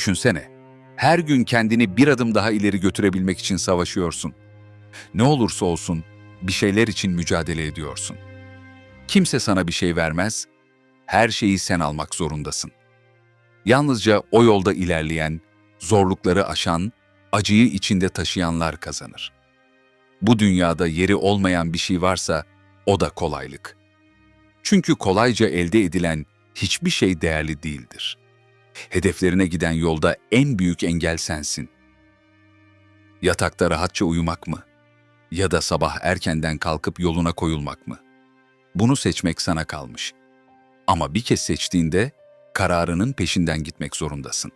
Düşünsene, her gün kendini bir adım daha ileri götürebilmek için savaşıyorsun. Ne olursa olsun bir şeyler için mücadele ediyorsun. Kimse sana bir şey vermez, her şeyi sen almak zorundasın. Yalnızca o yolda ilerleyen, zorlukları aşan, acıyı içinde taşıyanlar kazanır. Bu dünyada yeri olmayan bir şey varsa o da kolaylık. Çünkü kolayca elde edilen hiçbir şey değerli değildir. Hedeflerine giden yolda en büyük engel sensin. Yatakta rahatça uyumak mı? Ya da sabah erkenden kalkıp yoluna koyulmak mı? Bunu seçmek sana kalmış. Ama bir kez seçtiğinde kararının peşinden gitmek zorundasın.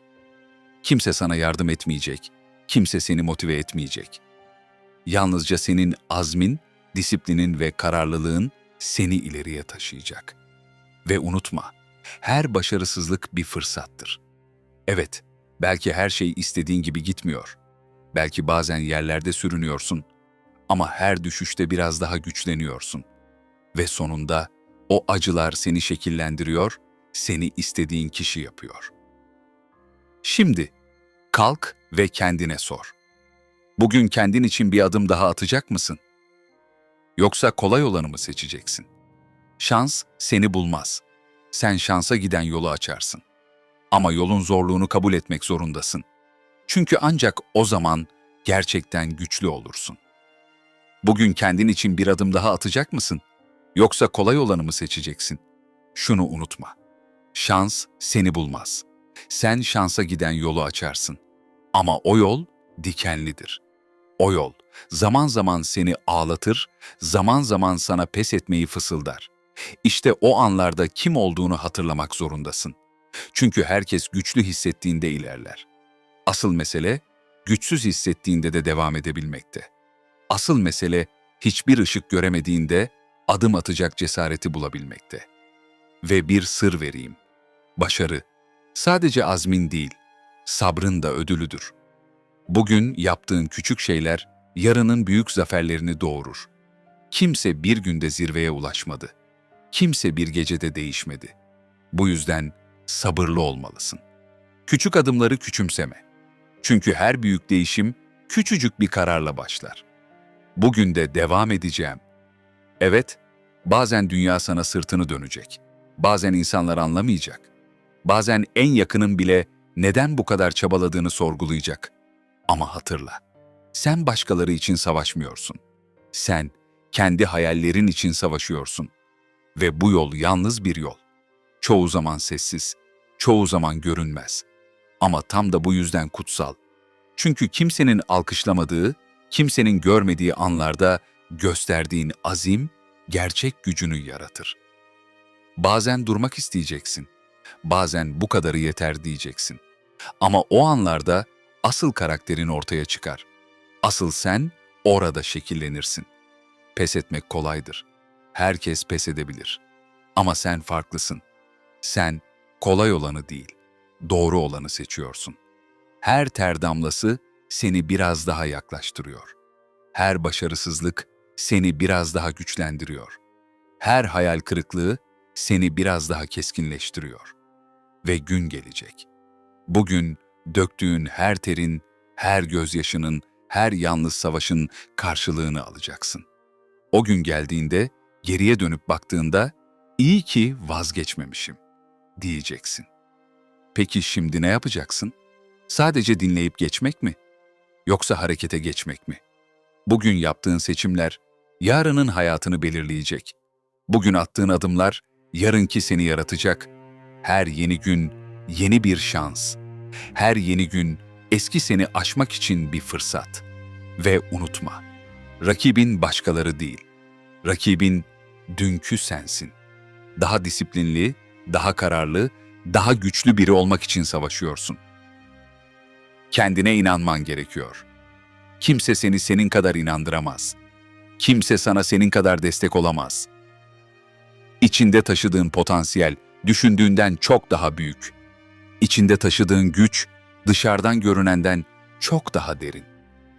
Kimse sana yardım etmeyecek, kimse seni motive etmeyecek. Yalnızca senin azmin, disiplinin ve kararlılığın seni ileriye taşıyacak. Ve unutma, her başarısızlık bir fırsattır. Evet, belki her şey istediğin gibi gitmiyor. Belki bazen yerlerde sürünüyorsun ama her düşüşte biraz daha güçleniyorsun. Ve sonunda o acılar seni şekillendiriyor, seni istediğin kişi yapıyor. Şimdi kalk ve kendine sor. Bugün kendin için bir adım daha atacak mısın? Yoksa kolay olanı mı seçeceksin? Şans seni bulmaz. Sen şansa giden yolu açarsın. Ama yolun zorluğunu kabul etmek zorundasın. Çünkü ancak o zaman gerçekten güçlü olursun. Bugün kendin için bir adım daha atacak mısın? Yoksa kolay olanı mı seçeceksin? Şunu unutma. Şans seni bulmaz. Sen şansa giden yolu açarsın. Ama o yol dikenlidir. O yol zaman zaman seni ağlatır, zaman zaman sana pes etmeyi fısıldar. İşte o anlarda kim olduğunu hatırlamak zorundasın. Çünkü herkes güçlü hissettiğinde ilerler. Asıl mesele güçsüz hissettiğinde de devam edebilmekte. Asıl mesele hiçbir ışık göremediğinde adım atacak cesareti bulabilmekte. Ve bir sır vereyim. Başarı sadece azmin değil, sabrın da ödülüdür. Bugün yaptığın küçük şeyler yarının büyük zaferlerini doğurur. Kimse bir günde zirveye ulaşmadı. Kimse bir gecede değişmedi. Bu yüzden sabırlı olmalısın. Küçük adımları küçümseme. Çünkü her büyük değişim küçücük bir kararla başlar. Bugün de devam edeceğim. Evet, bazen dünya sana sırtını dönecek. Bazen insanlar anlamayacak. Bazen en yakının bile neden bu kadar çabaladığını sorgulayacak. Ama hatırla, sen başkaları için savaşmıyorsun. Sen kendi hayallerin için savaşıyorsun. Ve bu yol yalnız bir yol. Çoğu zaman sessiz, çoğu zaman görünmez. Ama tam da bu yüzden kutsal. Çünkü kimsenin alkışlamadığı, kimsenin görmediği anlarda gösterdiğin azim, gerçek gücünü yaratır. Bazen durmak isteyeceksin. Bazen bu kadarı yeter diyeceksin. Ama o anlarda asıl karakterin ortaya çıkar. Asıl sen orada şekillenirsin. Pes etmek kolaydır. Herkes pes edebilir. Ama sen farklısın. Sen kolay olanı değil, doğru olanı seçiyorsun. Her ter damlası seni biraz daha yaklaştırıyor. Her başarısızlık seni biraz daha güçlendiriyor. Her hayal kırıklığı seni biraz daha keskinleştiriyor. Ve gün gelecek. Bugün döktüğün her terin, her gözyaşının, her yalnız savaşın karşılığını alacaksın. O gün geldiğinde, geriye dönüp baktığında, iyi ki vazgeçmemişim diyeceksin. Peki şimdi ne yapacaksın? Sadece dinleyip geçmek mi? Yoksa harekete geçmek mi? Bugün yaptığın seçimler, yarının hayatını belirleyecek. Bugün attığın adımlar, yarınki seni yaratacak. Her yeni gün, yeni bir şans. Her yeni gün, eski seni aşmak için bir fırsat. Ve unutma, rakibin başkaları değil. Rakibin dünkü sensin. Daha disiplinli, daha kararlı, daha güçlü biri olmak için savaşıyorsun. Kendine inanman gerekiyor. Kimse seni senin kadar inandıramaz. Kimse sana senin kadar destek olamaz. İçinde taşıdığın potansiyel düşündüğünden çok daha büyük. İçinde taşıdığın güç dışarıdan görünenden çok daha derin.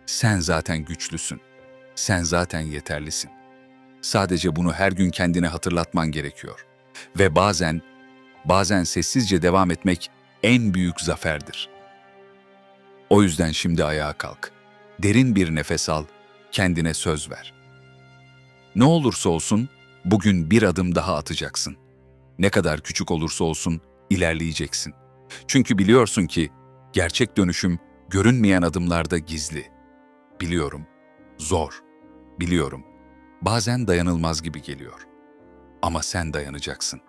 Sen zaten güçlüsün. Sen zaten yeterlisin. Sadece bunu her gün kendine hatırlatman gerekiyor. Ve bazen, bazen sessizce devam etmek en büyük zaferdir. O yüzden şimdi ayağa kalk. Derin bir nefes al, kendine söz ver. Ne olursa olsun bugün bir adım daha atacaksın. Ne kadar küçük olursa olsun ilerleyeceksin. Çünkü biliyorsun ki gerçek dönüşüm görünmeyen adımlarda gizli. Biliyorum, zor. Biliyorum, bazen dayanılmaz gibi geliyor. Ama sen dayanacaksın.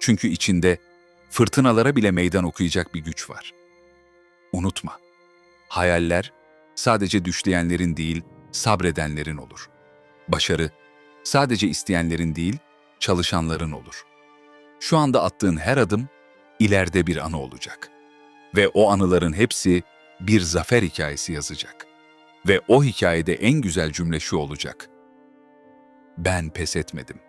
Çünkü içinde fırtınalara bile meydan okuyacak bir güç var. Unutma, hayaller sadece düşleyenlerin değil, sabredenlerin olur. Başarı sadece isteyenlerin değil, çalışanların olur. Şu anda attığın her adım ileride bir anı olacak. Ve o anıların hepsi bir zafer hikayesi yazacak. Ve o hikayede en güzel cümle şu olacak. Ben pes etmedim.